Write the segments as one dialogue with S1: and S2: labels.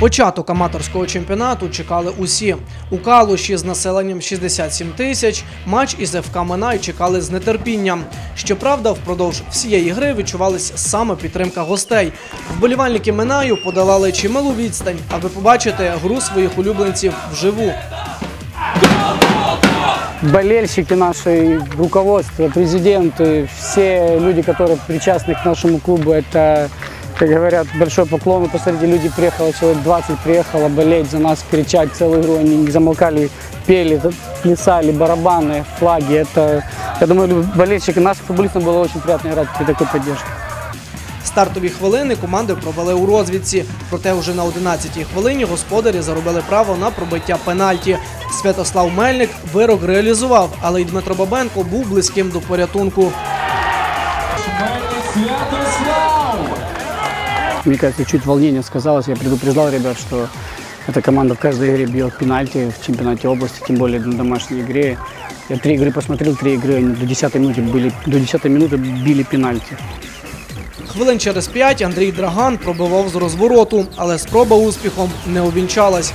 S1: Початок аматорського чемпіонату чекали усі. У Калуші з населенням 67 тисяч матч із ФК Минай чекали з нетерпінням. Щоправда, впродовж всієї гри відчувалась саме підтримка гостей. Вболівальники Минаю подолали чималу відстань, аби побачити гру своїх улюбленців вживу.
S2: болельщики наши, руководство, президенты, все люди, которые причастны к нашему клубу, это, как говорят, большой поклон. И Посмотрите, люди приехало, человек 20 приехало болеть за нас, кричать целую игру. Они не замолкали, пели, плясали, барабаны, флаги. Это, я думаю, болельщики, нашим футболистам было очень приятно играть при такой поддержке.
S1: Стартові хвилини команди провели у розвідці. Проте вже на 11-й хвилині господарі заробили право на пробиття пенальті. Святослав Мельник вирок реалізував, але й Дмитро Бабенко був близьким до порятунку.
S3: Святослав!
S2: Мне кажется, чуть волнение сказалось. Я предупреждал ребят, что эта команда в каждой игре бьет пенальти в чемпионате области, тем более на домашней игре. Я три игры посмотрел, три игры они до 10 минуты были, до 10 минуты били пенальти.
S1: Хвилин через п'ять Андрій Драган пробивав з розвороту, але спроба успіхом не увінчалась.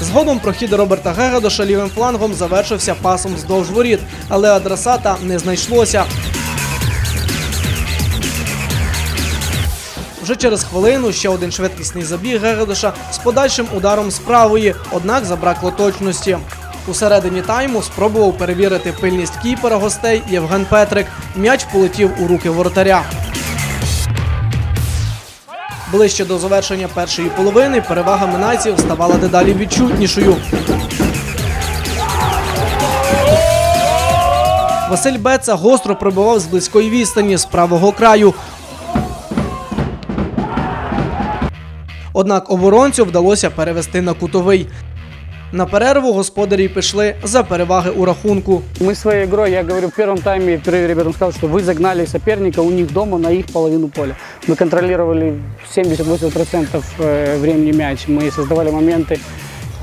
S1: Згодом прохід Роберта Гегедоша лівим флангом завершився пасом вздовж воріт, але адресата не знайшлося. Вже через хвилину ще один швидкісний забіг Гегедоша з подальшим ударом з однак забракло точності. У середині тайму спробував перевірити пильність кіпера гостей Євген Петрик. М'яч полетів у руки воротаря. Ближче до завершення першої половини перевага минайців ставала дедалі відчутнішою. Василь Беца гостро пробивав з близької відстані з правого краю. Однак оборонцю вдалося перевести на кутовий. На перерву господарі пішли за переваги у рахунку.
S2: Мы своей игрой, я говорю, в первом тайме, в перерыве ребятам сказал, что вы загнали соперника у них дома на их половину поля. Мы контролировали 70-80% э, времени мяч, мы создавали моменты,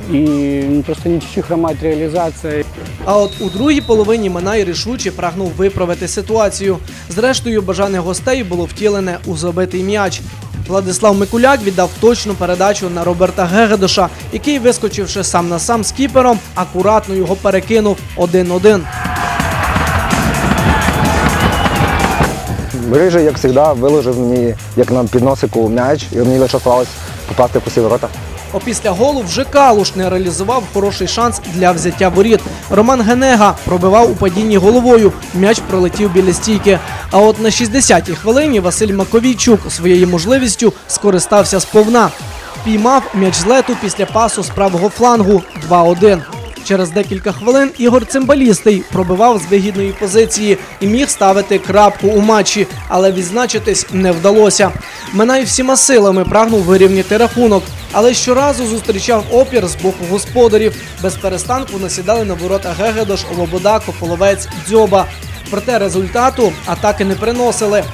S2: и ну, просто не чуть-чуть хромает реализация.
S1: А от у другій половині Минай рішуче прагнув виправити ситуацію. Зрештою, бажане гостей було втілене у забитий м'яч. Владислав Микуляк віддав точну передачу на Роберта Гегедоша, який, вискочивши сам на сам з кіпером, акуратно його перекинув 1-1.
S4: Рижий, як завжди, виложив мені, як на підносику м'яч, і мені лише осталось попасти в кусі ворота.
S1: Опісля голу вже Калуш не реалізував хороший шанс для взяття воріт. Роман Генега пробивав у падінні головою. М'яч пролетів біля стійки. А от на 60-й хвилині Василь Маковійчук своєю можливістю скористався сповна. Піймав м'яч з лету після пасу з правого флангу 2-1. Через декілька хвилин Ігор Цимбалістий пробивав з вигідної позиції і міг ставити крапку у матчі, але відзначитись не вдалося. Минай всіма силами прагнув вирівняти рахунок, але щоразу зустрічав опір з боку господарів. Без перестанку насідали на ворота Гегедош, Лобода, Кополовець, Дзьоба. Проте результату атаки не приносили.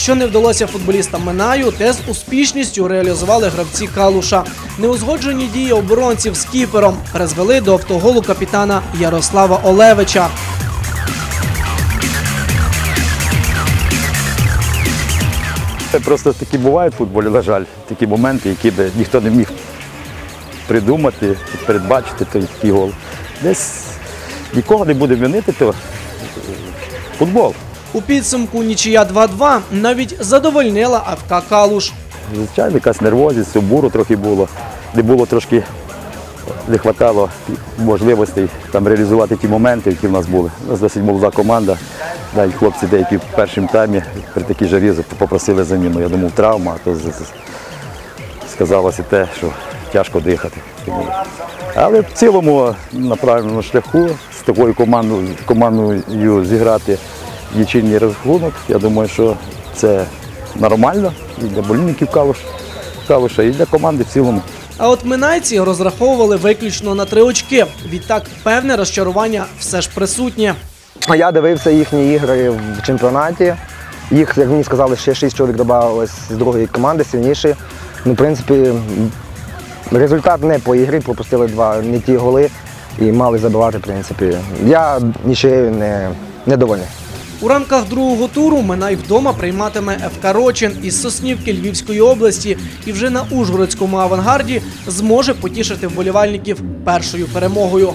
S1: Що не вдалося футболістам Минаю, те з успішністю реалізували гравці Калуша. Неузгоджені дії оборонців з кіпером призвели до автоголу капітана Ярослава Олевича.
S5: Це просто такі бувають в футболі, на жаль, такі моменти, які ніхто не міг придумати, передбачити той такий гол. Десь нікого не буде винити, то футбол.
S1: У підсумку нічия 2-2 навіть задовольнила АФК Калуш.
S5: Звичайно, якась нервозність, сумбуру трохи було. Не було трошки, не вистачало можливостей там реалізувати ті моменти, які в нас були. У нас досить молода команда. Навіть хлопці деякі в першому таймі при такій жарі попросили заміну. Я думав, травма, а то сказалося те, що тяжко дихати. Але в цілому на правильному шляху з такою командою, командою зіграти нічийний рахунок. Я думаю, що це нормально і для болівників Калуш, Калуша, і для команди в цілому.
S1: А от минайці розраховували виключно на три очки. Відтак певне розчарування все ж присутнє.
S4: А я дивився їхні ігри в чемпіонаті. Їх, як мені сказали, ще шість чоловік додавалось з другої команди, сильніші. Ну, в принципі, результат не по ігрі, пропустили два не ті голи і мали забивати, в принципі. Я нічиєю не, недовольний.
S1: У рамках другого туру Минай вдома прийматиме ФК Рочин із Соснівки Львівської області і вже на Ужгородському авангарді зможе потішити вболівальників першою перемогою.